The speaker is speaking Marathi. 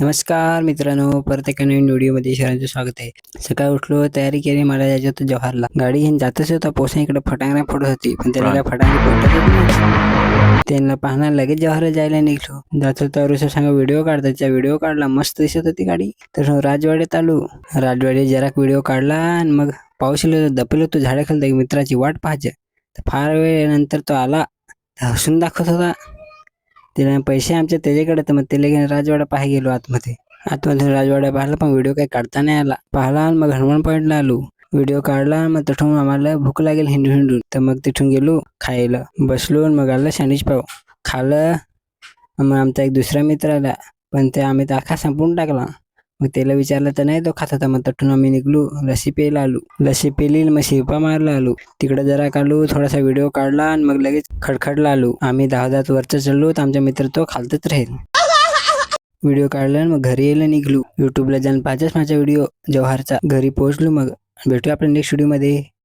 नमस्कार मित्रांनो परत एका नवीन व्हिडिओमध्ये सर्वांचं स्वागत आहे. सकाळी उठलो तयारी केली मला जायचं होतं जव्हारला. गाडी घेऊन जातच होता पोसा इकडे फटांगऱ्या फोडत होती पण त्याला काय फटांगरी त्यांना पाहणार लगेच जव्हारला जायला निघलो. जात होता ऋषभ सांगा व्हिडिओ काढता त्याचा व्हिडिओ काढला मस्त दिसत होती गाडी. तर राजवाड्यात आलो. राजवाड्यात जरा व्हिडिओ काढला आणि मग पाऊस दपलो तो झाडाखाली मित्राची वाट पाहायची. तर फार वेळ नंतर तो आला हसून दाखवत होता. तिला पैसे आमचे त्याच्याकडे तर मग त्याला घेऊन राजवाडा पाहाय गेलो आतमध्ये. आतमध्ये राजवाडा पाहिला पण व्हिडिओ काही काढता नाही आला. पाहिला मग हनुमान पॉईंटला आलो. व्हिडिओ काढला मग तिथून आम्हाला भूक लागेल हिंडून हिंडून तर मग तिथून गेलो खायला. बसलो आणि मग आलं सँडविच पाव खाल्लं मग आमचा एक दुसरा मित्र आला. पण ते आम्ही तर अख्खा संपून टाकला. मग त्याला विचारलं तर नाही तो खात होता. मग तठून आम्ही निघलो. लसी प्यायला आलो लसी पेली मग शिरपा मारला आलो तिकडे जरा काढलो थोडासा व्हिडिओ काढला आणि मग लगेच खडखडला आलो आम्ही दहा दहा वरचं चढलो तर आमचा मित्र तो खालतच राहील. व्हिडिओ काढला मग घरी यायला निघलो. युट्यूबला जाऊन पाहिजेच माझा व्हिडिओ जव्हारचा. घरी पोहोचलो मग. भेटूया आपल्या नेक्स्ट व्हिडिओमध्ये